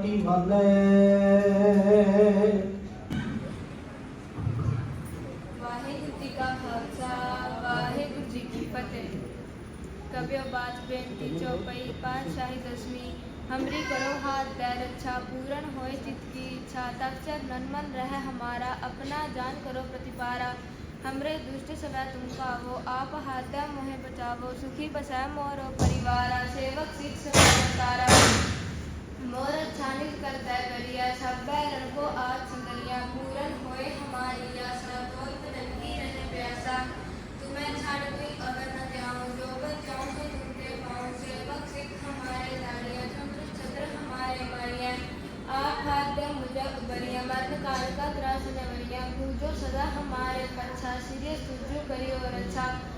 ਕੰਤਨ ਮਾਟੀ ਮੰਨੇ ਵਾਹਿਗੁਰੂ ਜੀ ਕਾ ਖਾਲਸਾ ਵਾਹਿਗੁਰੂ ਜੀ ਕੀ ਫਤਿਹ ਕਬਿਓ ਬਾਤ ਬੇਨਤੀ ਚੌਪਈ ਪਾਤਸ਼ਾਹੀ ਦਸਵੀਂ हमरी करो हाथ पैर अच्छा पूर्ण होए चित की इच्छा तक्षर नन्मन रह हमारा अपना जान करो प्रतिपारा हमरे दुष्ट सवै तुम पावो आप हाथ मोहे बचावो सुखी बसै मोरो परिवारा सेवक सिख सतारा मोर छानिल करता करिया सब बैरन को आज सुंदरिया पूरन होए हमारी आशा बहुत नंगी रहे प्यासा। तुम्हें छाड़ कोई अगर न जाऊँ, जो बच बचाऊं तो तुमके पाऊँ। सेवक सिख हमारे लाड़िया चंद्र छत्र हमारे मारिया। आप दे मुझे उबरिया मरण काल का त्रास नवरिया पूजो सदा हमारे पच्छा सिरे सुजो करियो रक्षा ऊड़ा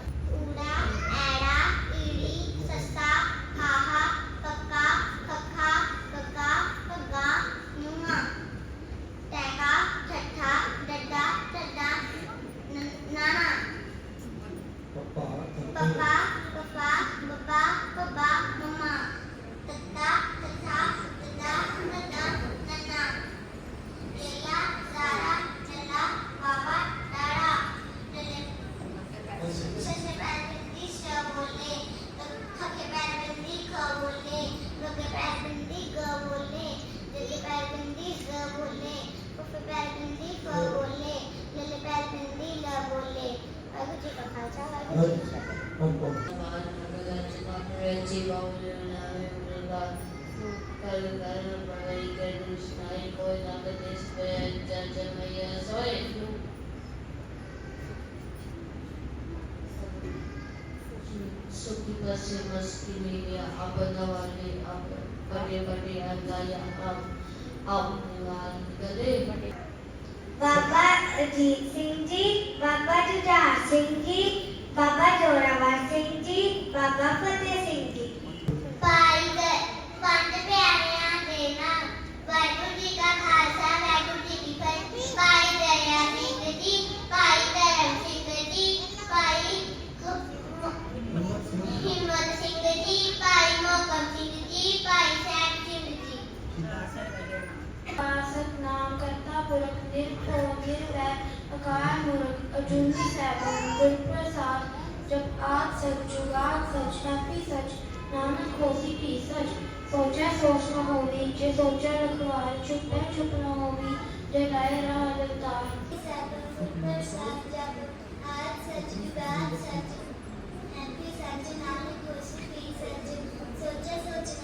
Valentine and Barry Gardens, I call up at this bed, Judge and Maya, sorry. सुखी बसे मस्ती मेरे अब नवाले अब बड़े बड़े अंदाया अब अब निवाल गले बाबा अजीत सिंह जी बाबा जुझार सिंह जी बाबा जोरावर सिंह जी बाबा फतेह सिंह ਪੰਜ ਪਿਆਰਿਆਂ ਦੇ ਨਾਮ ਵਾਹਿਗੁਰੂ ਜੀ ਕਾ ਖਾਲਸਾ ਵਾਹਿਗੁਰੂ ਜੀ ਕੀ ਫਤਿਹ ਭਾਈ ਦਇਆ ਸਿੰਘ ਜੀ ਭਾਈ ਧਰਮ ਸਿੰਘ ਜੀ ਭਾਈ ਹਿੰਮਤ ਸਿੰਘ ਜੀ ਭਾਈ ਮੋਹਕਮ ਸਿੰਘ ਜੀ ਭਾਈ ਸੈਨ ਸਿੰਘ ਜੀ ਸਤਨਾਮ ਕਰਤਾ ਪੁਰਖ ਨਿਰਭਉ ਨਿਰਵੈਰ ਅਕਾਲ ਮੂਰਤ ਅਜੂਨੀ ਸੈਭੰ ਗੁਰ ਪ੍ਰਸਾਦ सोचा सोचना होगी, जो सोचा रखवा चुप छुपना होगी जो गाय रहा लतार पर सोचा सोच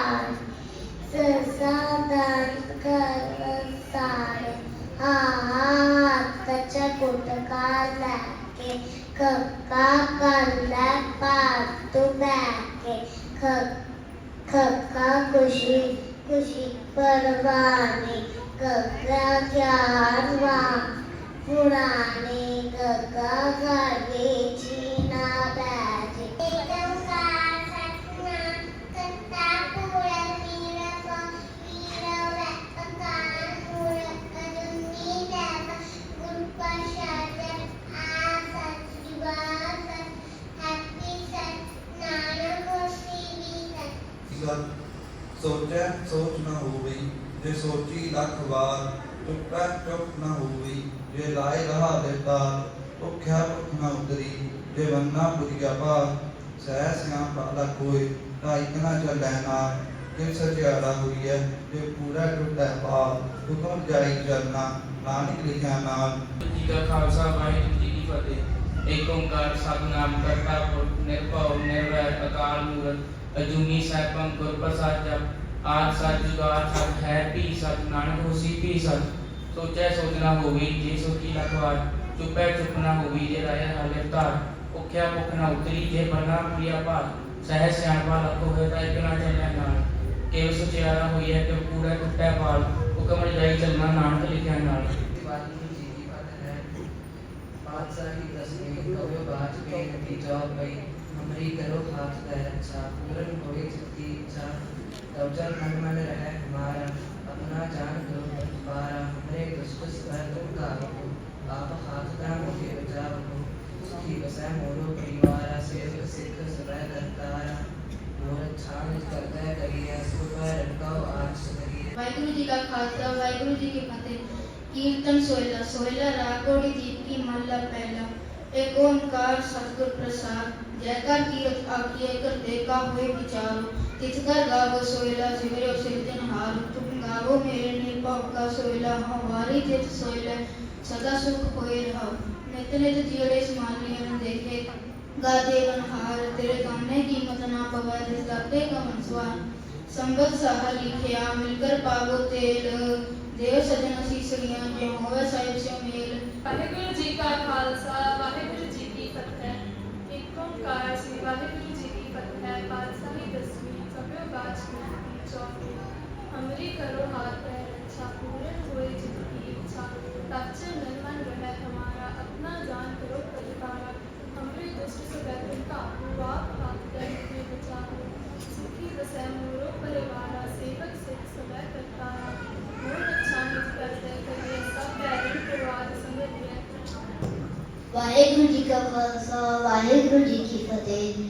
सार सिरसा दंत कर्म खुशी खुशी परवानी गग्गा ज्ञान वा पुराणे गग्गा गाडीची ਸੋਚੈ, ਸੋਚ ਨਾ ਹੋਵੇ, ਜੇ ਸੋਚੀ ਲੱਖ ਵਾਰ, ਚੁੱਪੈ, ਚੁੱਪ ਨਾ ਹੋਵੇ, ਜੇ ਲਾਏ ਰਹਾ ਦੇਤਾ ਭੁੱਖਿਆ ਭੁੱਖ ਨਾ ਉਤਰੀ, ਜੇ ਵੰਨਾ ਪੁਰੀਆ ਪਾ ਸਹਿ ਸਿਆਂ ਪਾਲਾ ਕੋਈ ਤਾਂ ਇਕਨਾ ਚੱਲੈ ਨਾ ਕਿ ਸਚਿਆਰਾ ਹੋਈ ਜੇ ਪੂਰਾ ਟੁੱਟੈ ਪਾ ਹੁਕਮ ਜਾਈ ਚਲਨਾ ਨਾਨਕ ਲਿਖਿਆ ਨਾਮ ਜੀ ਕਾ ਖਾਲਸਾ, ਵਾਹਿਗੁਰੂ ਜੀ ਕੀ ਫਤਿਹ। ਏਕ ਓੰਕਾਰ ਸਤਿਨਾਮ ਕਰਤਾ ਪੁਰਖ, ਨਿਰਭਉ, ਨਿਰਵੈਰ, ਅਕਾਲ ਮੂਰਤ, ਅਜੂਨੀ ਸੈਭੰ ਗੁਰ ਪ੍ਰਸਾਦ ਜਪ। आज सच जुगार सच है, पी सच नानक होसी, पी सच सोचै सोचना होवी जे सोची लखवार चुपै चुप ना होवी जे राय हाले तार भुख्या भुख ना उतरी, जे बना प्रिया भार। सहज सियाणपा लखो है ता एक ना चलै नाल केव सुचियारा होई है केव कूड़ा टुटै पाल हुक्म रजाई चलना नानक लिखिया नाल वाहिगुरु जी की बात है बादशाह की तस्वीर कहो बात में नतीजा भई हमरी करो हाथ दा अच्छा पूरन होए जिसकी इच्छा तब जल मन मन रह हमारा अपना जान दो पारा हमरे दुष्ट पर तुम काबू आप हाथ का मुझे बचाओ उसकी बसा मोरो परिवार सिर्फ़ सिख सुबह करतारा मोर छान करता करिए सुबह रटकाओ आज सुधरिए वाहिगुरु जी का खालसा, वाहिगुरु जी की फतेह। कीर्तन सोयला सोयला राघोड़ी जी की मल्ला पहला। एक ओंकार सतगुर प्रसाद, जयकार की आज्ञा कर देखा हुए विचारों। ਹੋਏ ਵਿਚਾਰੋ ਤਿਸ ਕਰ ਗਾਵੋ ਸੋਹਿਲਾ ਸਿਮਰਿਓ ਸਿਰਜਨਹਾਰ ਤੁਮ ਗਾਵੋ ਮੇਰੇ ਨਿਰਭਉ ਕਾ ਸੋਹਿਲਾ ਹਵਾਰੀ ਜਿਤ ਸੋਹਿਲਾ ਸਦਾ ਸੁਖ ਹੋਏ ਰਹਾ ਨਿਤ ਨਿਤ ਜੀੜੇ ਸਮਾਨ ਲਿਆਨ ਦੇਖੇ ਗਾਦੇ ਗਨਹਾਰ ਤੇਰੇ ਕਾਮੇ ਕੀਮਤ ਨਾ ਪਵੈ ਤਿਸ ਦਾਤੇ ਕਮਨ ਸਵਾਰ ਸੰਗਤ ਸਾਹਾ ਲਿਖਿਆ ਮਿਲਕਰ ਪਾਵੋ ਤੇਲ ਦੇਵ ਸਜਣ ਸੀਸੜੀਆਂ ਜਿਉ ਹੋਵੇ ਸਾਹਿਬ ਸਿਉ ਮੇਲ ਵਾਹਿਗੁਰੂ ਜੀ ਕਾ ਖਾਲਸਾ ਵਾਹਿਗੁਰੂ ਜੀ ਕੀ ਫਤਿਹ ਏਕ ਓੰਕਾਰ ਸ੍ਰੀ ਵਾਹਿਗੁਰੂ बाज की चौकी हमरे करो हाथ पैर अच्छा पूरन हुए जिनकी इच्छा ताचे मन मन रहे हमारा अपना जान करो परिवारा हमरे दुष्ट से बैठन का बाप हाथ कर में बचा सुखी बसे मोरो परिवारा सेवक सिख समय करता मोर अच्छा निज करते करिए सब बैरन परिवार समझ लिया वाहेगुरु जी का खालसा, वाहेगुरु जी की फतेह।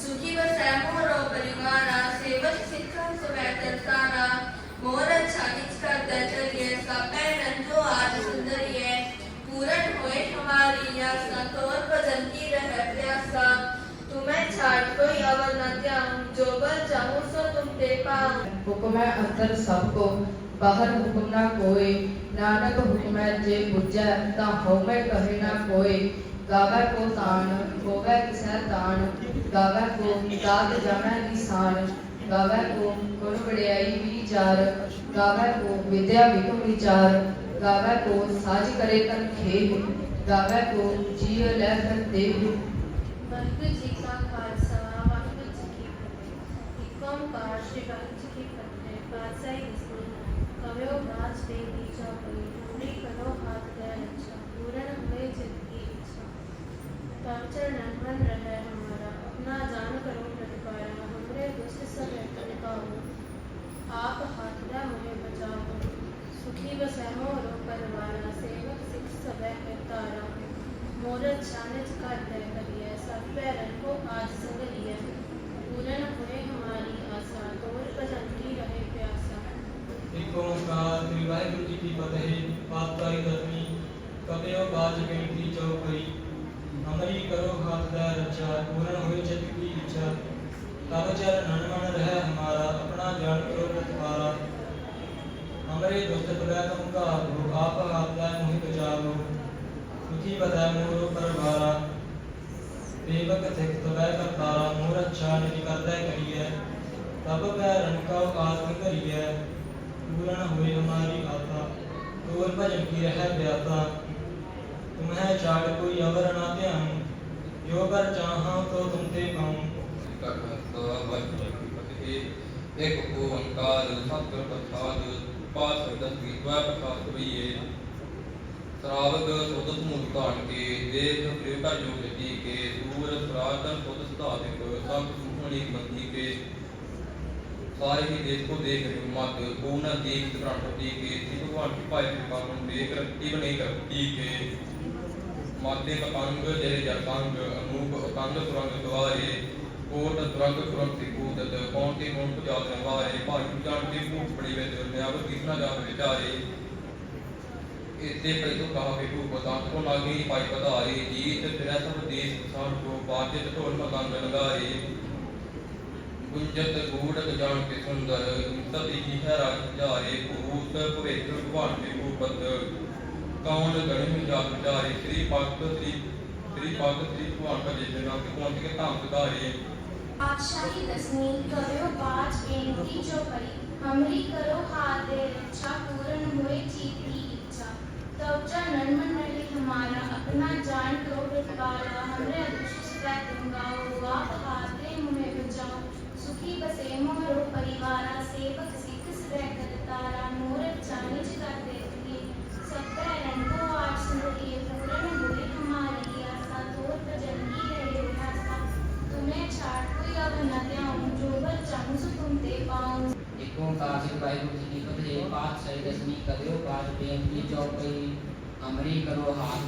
सुखी व श्यामो रो परिवारा, सेवक शिखर सुबैतर सारा मोर अच्छा इसका दर्जन ये सब नंदो आज सुंदर ये पूरन होए हमारी यासना तोर भजन की रह प्यासा। तुम्हें छाड़ कोई अवर न त्याऊं जो बल चाहूँ सो तुम दे पाऊँ हुक्म अंतर सबको, बाहर हुक्म ना कोई। नानक हुक्म जे बुझे ता होवे कहे ना कोई। गावे को तान, होवे किसे तान। गावे को दात जाना निशान गावे को गुण बड़ाई विचार गावे को विद्या विक्रम विचार गावे को साज करे कर खेल गावे को जीव ले कर देव। वाहिगुरु जी का खालसा, वाहिगुरु जी की फतेह। एक ओंकार श्री वाहिगुरु जी की फतेह। पातशाही दसवीं कवयो बाज बेदी चौपई हमरी करो हाथ दे रक्षा पूर्ण हुए रहे हमारा ना जान करो लटकाया हमरे गुस्से सब तनका हो आप हाथरा मुझे बचाओ। सुखी बसहो रो परवारा, सेवक सिख सब करतारा मोरत छानच कर तय करिए, सब पैरन को आज संग लिया पूरन हुए हमारी आशा, तोर भजन की रहे प्यासा। एक ओंकार श्री वाहिगुरु जी की फतेह, पाप तारी दसवीं। कबियो बाज गई थी चौकड़ी बधाए मोरो परभारा बेबक थिक तबै कर तारा मोर अच्छा निज करदै करिए तब पै रन का औकात करिए पूर्ण हुए हमारी आता तोर भजन की रह ब्याता तुम्हें चाड़ कोई अवर ना ध्यान जो कर चाहा तो तुम ते पाऊं एक ओंकार सतगुर प्रसाद पास दस दीपा प्रसाद भैया ਸਰਾਵਕ ਸੁਧਤ ਮੂਲ ਘਾਟ ਕੇ ਦੇਖ ਪ੍ਰੇਤਾ ਜੋ ਗਤੀ ਕੇ ਦੂਰ ਸਰਾਤ ਸੁਧ ਸੁਧਾਵਿਕ ਸਭ ਸੁਖਣੀ ਮਤੀ ਕੇ। ਸਾਰੇ ਹੀ ਦੇਖ ਕੋ ਦੇਖ ਮਤ ਕੋ ਨਾ ਦੇਖ ਤਰਾਟਤੀ ਕੇ ਜੀ ਭਗਵਾਨ ਦੀ ਭਾਈ ਕਿਰਪਾ ਨੂੰ ਦੇਖ ਰੱਤੀ ਬਣੀ ਕਰਤੀ ਕੇ। ਮਾਤੇ ਕਪੰਗ ਜਿਹੜੇ ਜਪੰਗ ਅਨੂਪ ਅਕੰਗ ਸੁਰੰਗ ਦਵਾਏ ਕੋਟ ਤੁਰੰਗ ਤੁਰੰਗ ਤੇ ਕੋਟਤ, ਕੌਣ ਤੇ ਮੋਹ ਪੁਜਾ ਦਵਾਏ ਭਾਈ ਜਾਣ ਕੇ ਭੂਤ ਬਣੀ ਵਿੱਚ ਨਿਆਵਤ ਕਿਸਨਾ ਜਾਵੇ ਜਾਏ इससे प्रभु कहा बेटू बतान को लागे पाई बधाए जीत तेरा सब देश किसान को बाजित ढोल मकान लगाए गुंजत गूढ़ जान के सुंदर सती की है राज जाए भूत भवेत भगवान के भूपत कौन गणिम जाप जाए श्री भक्त श्री श्री भक्त श्री भगवान का जितना कि कौन के धाम सुधारे आशाही तस्मीन करो बाज बेनती जो परी हमरी करो हाथ दे रक्षा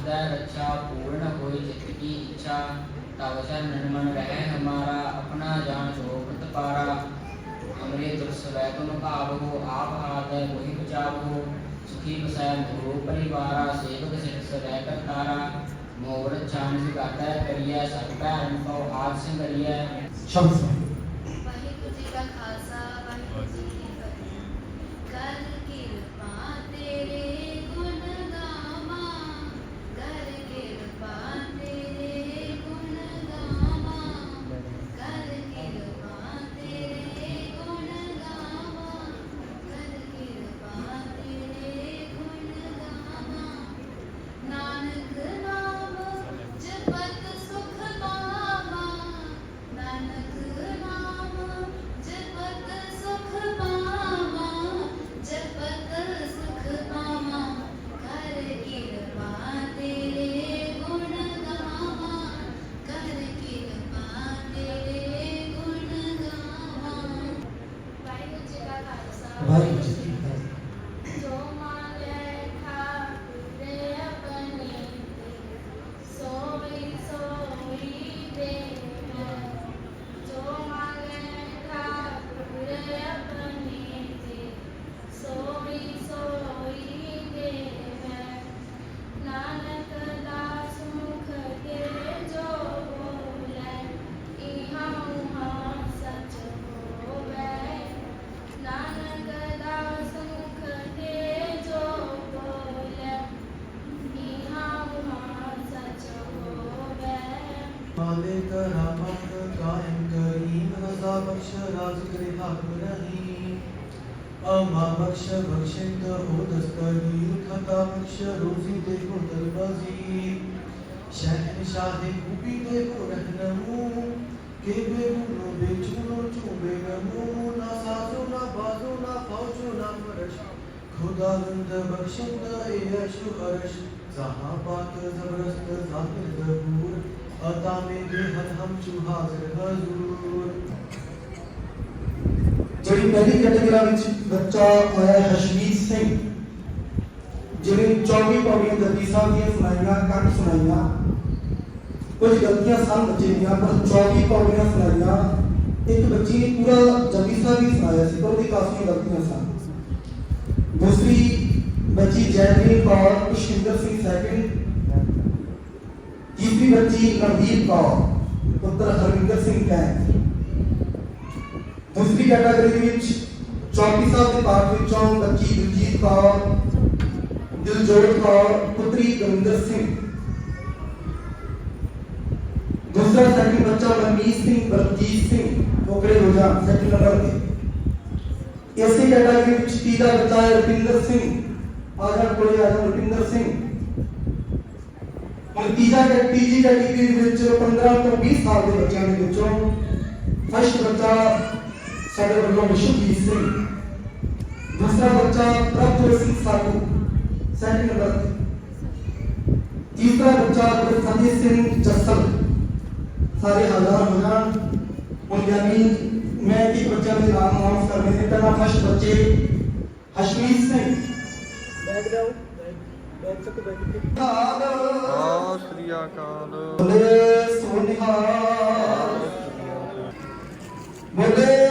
उद्धार अच्छा पूर्ण हो जितकी इच्छा तावसा ननमन रहे हमारा, अपना जान सोभत पारा हमरे दुर्स वैकुन पावो आप आदर मोहि बचावो सुखी बसाय गुरु परिवारा, सेवक सिरस रहकर तारा मोर छान से गाता करिया सकता अनुभव हाथ से करिया शब्द बख्श बख्शंदा हो दस्तगीर खता बख्श रोजी देखो दरबाजी। शहनशाह खूबी देखो रहनमू के बेगुनो बेचूनो चूबे नमू, ना साजो, ना बाजो, ना फौजो, ना फरश। खुदा गंद बख्शंदा ए अशु अरश जहाँ पाक जबरस्त ज़ाहिर जबूर अता में दे हर हम चुहाजर हजूर। ਜਿਹੜੀ ਪਹਿਲੀ ਕੈਟਾਗਰੀ ਵਿੱਚ ਬੱਚਾ ਆਇਆ ਹੈ ਹਸ਼ਮੀਤ ਸਿੰਘ ਜਿਹਨੇ 24 ਪੌੜੀਆਂ ਜਪਜੀ ਸਾਹਿਬ ਦੀਆਂ ਸੁਣਾਈਆਂ ਕੰਠ ਸੁਣਾਈਆਂ ਕੁਝ ਗਲਤੀਆਂ ਸਨ ਬੱਚੇ ਦੀਆਂ ਪਰ 24 ਪੌੜੀਆਂ ਸੁਣਾਈਆਂ ਇੱਕ ਬੱਚੀ ਨੇ ਪੂਰਾ ਜਪਜੀ ਸਾਹਿਬ ਹੀ ਸੁਣਾਇਆ ਸੀ ਪਰ ਉਹਦੀ ਕਾਫੀ ਗਲਤੀਆਂ ਸਨ ਦੂਸਰੀ ਬੱਚੀ ਜੈਨਵੀਨ ਕੌਰ ਪੁਸ਼ਿੰਦਰ ਸਿੰਘ ਸੈਕਿੰਡ ਤੀਸਰੀ ਬੱਚੀ ਨਵਦੀਪ ਕੌਰ ਪੁੱਤਰ ਹਰਵਿੰਦਰ ਸਿੰਘ ਕੈਂਥ दूसरी ਕੈਟਾਗਰੀ ਵਿੱਚ ਚੌਕੀ ਸਾਹਿਬ ਦੇ ਪਾਠ बच्ची ਬੱਚੀ ਦਿਲਜੀਤ ਕੌਰ ਦਿਲਜੋਤ ਕੌਰ ਪੁੱਤਰੀ ਗਵਿੰਦਰ दूसरा सेकंड बच्चा मनमीत सिंह, बलजीत सिंह पोखरे रोजा सेकंड नंबर पे ऐसी कैटेगरी में तीसरा बच्चा है रविंदर सिंह आजा कोई आजा रविंदर सिंह। और तीसरा के, तीजी कैटेगरी में 15 तो 20 साल के ਬੱਚਿਆਂ ਦੇ ਵਿੱਚੋਂ फ़र्स्ट बच्चा सर्वप्रथम विश्वजीत सिंह दूसरा बच्चा प्रज्वल सिंह साधु सेकंड बर्थ तीसरा बच्चा संदीप सिंह जस्सल सारे हज़ार हज़ार मुंजानी मैं भी बच्चा भी राम अनाउंस करने से पहला फ़र्स्ट बच्चे हशमीत सिंह। बैठ जाओ बैठ सकते बैठ आओ श्री अकाल। बोले सोनिहार बोले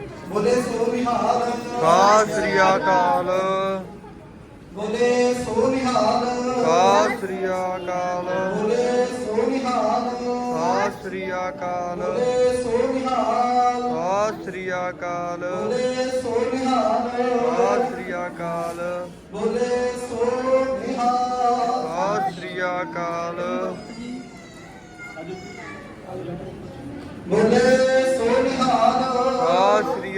ਬੋਲੇ ਸੋਨਿਹਾਲ। ਸਤਿ ਸ੍ਰੀ ਅਕਾਲ। ਬੋਲੇ ਸੋਨਿਹਾਲ। ਸਤਿ ਸ੍ਰੀ ਅਕਾਲ। ਬੋਲੇ ਸੋਨਿਹਾਲ। ਸਤਿ ਸ੍ਰੀ ਅਕਾਲ। ਬੋਲੇ ਸੋਨਿਹਾਲ। ਸਤਿ ਸ੍ਰੀ ਅਕਾਲ। ਬੋਲੇ ਸੋਨਿਹਾਲ। ਸਤਿ ਸ੍ਰੀ ਅਕਾਲ। ਬੋਲੇ ਸੋਨਿਹਾਲ। ਸਤਿ ਸ੍ਰੀ ਅਕਾਲ। ਬੋਲੇ ਸੋਨਿਹਾਲ। ਸਤਿ ਸ੍ਰੀ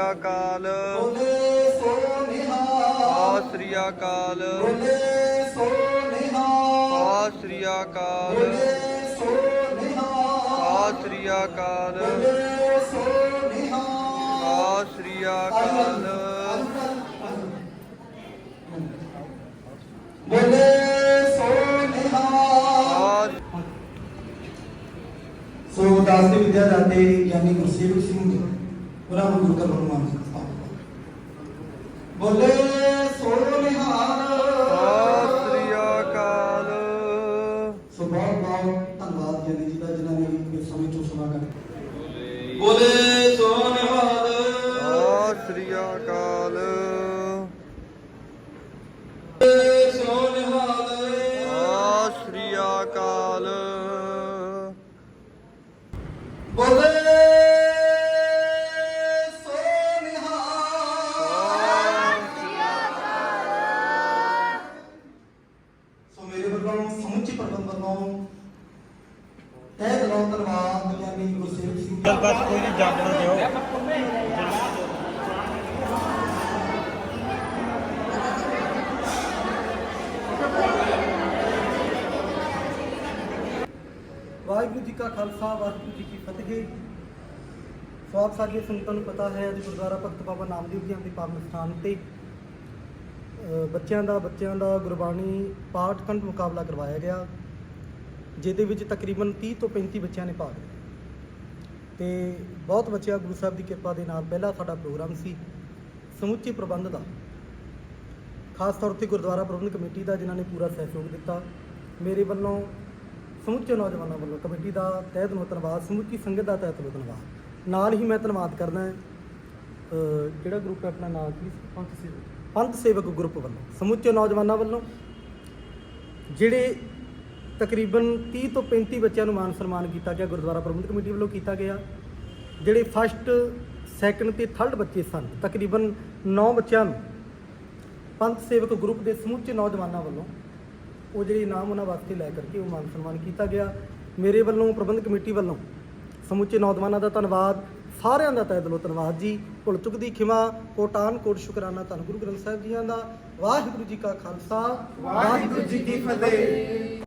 ਅਕਾਲ। ਬੋਲੇ ਸੋਨਿਹਾਲ ਸਤਿ ਸ੍ਰੀ ਅਕਾਲ। ਬੋਲੇ ਸੋਨਿਹਾਲ ਸਤਿ ਸ੍ਰੀ ਅਕਾਲ। ਬੋਲੇ ਸੋਨਿਹਾਲ ਸਤਿ ਸ੍ਰੀ ਅਕਾਲ। ਬੋਲੇ ਸੋਨਿਹਾਲ ਸਤਿ ਸ੍ਰੀ ਅਕਾਲ। ਬੋਲੇ ਸੋਨਿਹਾਲ ਸਤਿ ਸੋ ਦਾਸ ਦੇ ਵਿਦਿਆ ਦਾਤੇ ਯਾਨੀ ਗੁਰਸੇਵਕ ਸਿੰਘ ওরা হুজুরকে অনুমান বলে ਗੁਰਸੇਵਕ ਕੋਈ ਨਹੀਂ ਜਾਪਣ ਦਿਓ। ਵਾਹਿਗੁਰੂ ਜੀ ਕਾ ਖਾਲਸਾ, ਵਾਹਿਗੁਰੂ ਜੀ ਕੀ ਫਤਿਹ। ਸੋ ਆਪ ਸਾਡੀਆਂ ਸੰਗਤਾਂ ਨੂੰ ਪਤਾ ਹੈ, ਅੱਜ ਗੁਰਦੁਆਰਾ ਭਗਤ ਬਾਬਾ ਨਾਮਦੇਵ ਜੀ ਦੇ ਪਾਵਨ ਸਥਾਨ ਤੇ ਬੱਚਿਆਂ ਦਾ ਬੱਚਿਆਂ ਦਾ ਗੁਰਬਾਣੀ ਪਾਠ ਕੰਠ ਮੁਕਾਬਲਾ ਕਰਵਾਇਆ ਗਿਆ, ਜਿਹਦੇ ਵਿੱਚ ਤਕਰੀਬਨ 30 ਤੋਂ 35 ਬੱਚਿਆਂ ਨੇ ਭਾਗ ਲਿਆ। ਤੇ ਬਹੁਤ ਬੱਚਿਆਂ ਗੁਰੂ ਸਾਹਿਬ ਦੀ ਕਿਰਪਾ ਦੇ ਨਾਲ ਪਹਿਲਾ ਸਾਡਾ ਪ੍ਰੋਗਰਾਮ ਸੀ ਸਮੁੱਚੇ ਪ੍ਰਬੰਧ ਦਾ। ਖਾਸ ਤੌਰ ਤੇ ਗੁਰਦੁਆਰਾ ਪ੍ਰਬੰਧਕ ਕਮੇਟੀ ਦਾ ਜਿਨ੍ਹਾਂ ਨੇ ਪੂਰਾ ਸਹਿਯੋਗ ਦਿੱਤਾ। ਮੇਰੇ ਵੱਲੋਂ ਸਮੁੱਚੇ ਨੌਜਵਾਨਾਂ ਵੱਲੋਂ ਕਮੇਟੀ ਦਾ ਤਹਿ ਦਿਲੋਂ ਧੰਨਵਾਦ, ਸਮੁੱਚੀ ਸੰਗਤ ਦਾ ਤਹਿ ਦਿਲੋਂ ਧੰਨਵਾਦ। ਨਾਲ ਹੀ ਮੈਂ ਧੰਨਵਾਦ ਕਰਦਾ ਹਾਂ ਜਿਹੜਾ ਗਰੁੱਪ ਹੈ ਆਪਣਾ ਨਾਮ ਕੀ ਸੀ? ਪੰਥ ਸੇਵਕ। ਪੰਥ ਸੇਵਕ ਗਰੁੱਪ ਵੱਲੋਂ, ਸਮੁੱਚੇ ਨੌਜਵਾਨਾਂ ਵੱਲੋਂ, ਜਿਹੜੇ ਤਕਰੀਬਨ 30 ਤੋਂ 35 ਬੱਚਿਆਂ ਨੂੰ ਮਾਨ ਸਨਮਾਨ ਕੀਤਾ ਗਿਆ ਗੁਰਦੁਆਰਾ ਪ੍ਰਬੰਧਕ ਕਮੇਟੀ ਵੱਲੋਂ ਕੀਤਾ ਗਿਆ। ਜਿਹੜੇ ਫਸਟ ਸੈਕੰਡ ਤੇ ਥਰਡ ਬੱਚੇ ਸਨ, ਤਕਰੀਬਨ 9 ਬੱਚਿਆਂ ਨੂੰ ਪੰਥ ਸੇਵਕ ਗਰੁੱਪ ਦੇ ਸਮੁੱਚੇ ਨੌਜਵਾਨਾਂ ਵੱਲੋਂ ਉਹ ਜਿਹੜੇ ਇਨਾਮ ਉਹਨਾਂ ਵਾਸਤੇ ਲੈ ਕਰਕੇ ਉਹ ਮਾਨ ਸਨਮਾਨ ਕੀਤਾ ਗਿਆ। ਮੇਰੇ ਵੱਲੋਂ ਪ੍ਰਬੰਧਕ ਕਮੇਟੀ ਵੱਲੋਂ ਸਮੁੱਚੇ ਨੌਜਵਾਨਾਂ ਦਾ ਧੰਨਵਾਦ, ਸਾਰਿਆਂ ਦਾ ਤਹਿ ਦਿਲੋਂ ਧੰਨਵਾਦ ਜੀ। ਭੁੱਲ ਚੁੱਕਦੀ ਖਿਮਾ ਕੋਟਾਨ ਕੋਟ ਸ਼ੁਕਰਾਨਾ ਧੰਨ ਗੁਰੂ ਗ੍ਰੰਥ ਸਾਹਿਬ ਜੀਆਂ ਦਾ। ਵਾਹਿਗੁਰੂ ਜੀ ਕਾ ਖਾਲਸਾ, ਵਾਹਿਗੁਰੂ ਜੀ ਕੀ ਫਤਿਹ।